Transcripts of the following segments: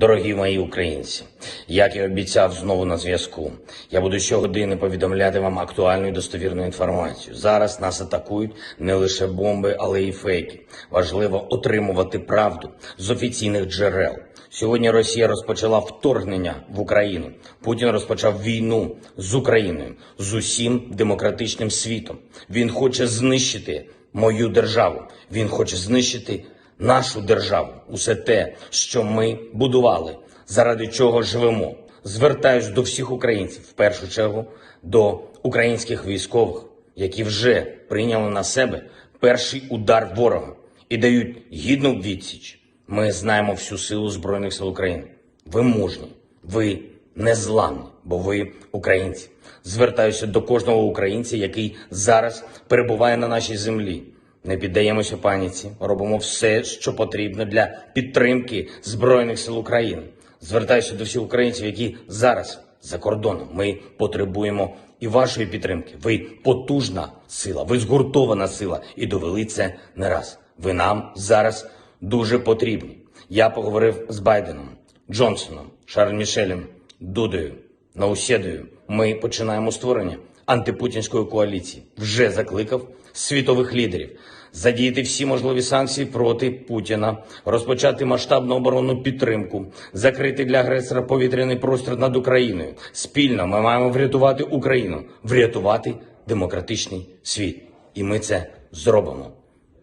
Дорогі мої українці, як і обіцяв знову на зв'язку. Я буду щогодини повідомляти вам актуальну і достовірну інформацію. Зараз нас атакують не лише бомби, але й фейки. Важливо отримувати правду з офіційних джерел. Сьогодні Росія розпочала вторгнення в Україну. Путін розпочав війну з Україною, з усім демократичним світом. Він хоче знищити мою державу. Він хоче знищити нашу державу, усе те, що ми будували, заради чого живемо. Звертаюсь до всіх українців, в першу чергу до українських військових, які вже прийняли на себе перший удар ворога і дають гідну відсіч. Ми знаємо всю силу Збройних сил України. Ви мужні, ви незламні, бо ви українці. Звертаюся до кожного українця, який зараз перебуває на нашій землі. Не піддаємося паніці, робимо все, що потрібно для підтримки Збройних сил України. Звертаюся до всіх українців, які зараз за кордоном. Ми потребуємо і вашої підтримки. Ви потужна сила, ви згуртована сила і довели це не раз. Ви нам зараз дуже потрібні. Я поговорив з Байденом, Джонсоном, Шарль Мішелем, Дудою, Наусєдою. Ми починаємо створення антипутінської коаліції. Вже закликав світових лідерів задіяти всі можливі санкції проти Путіна, розпочати масштабну оборонну підтримку, закрити для агресора повітряний простір над Україною. Спільно ми маємо врятувати Україну, врятувати демократичний світ. І ми це зробимо.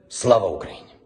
Слава Україні!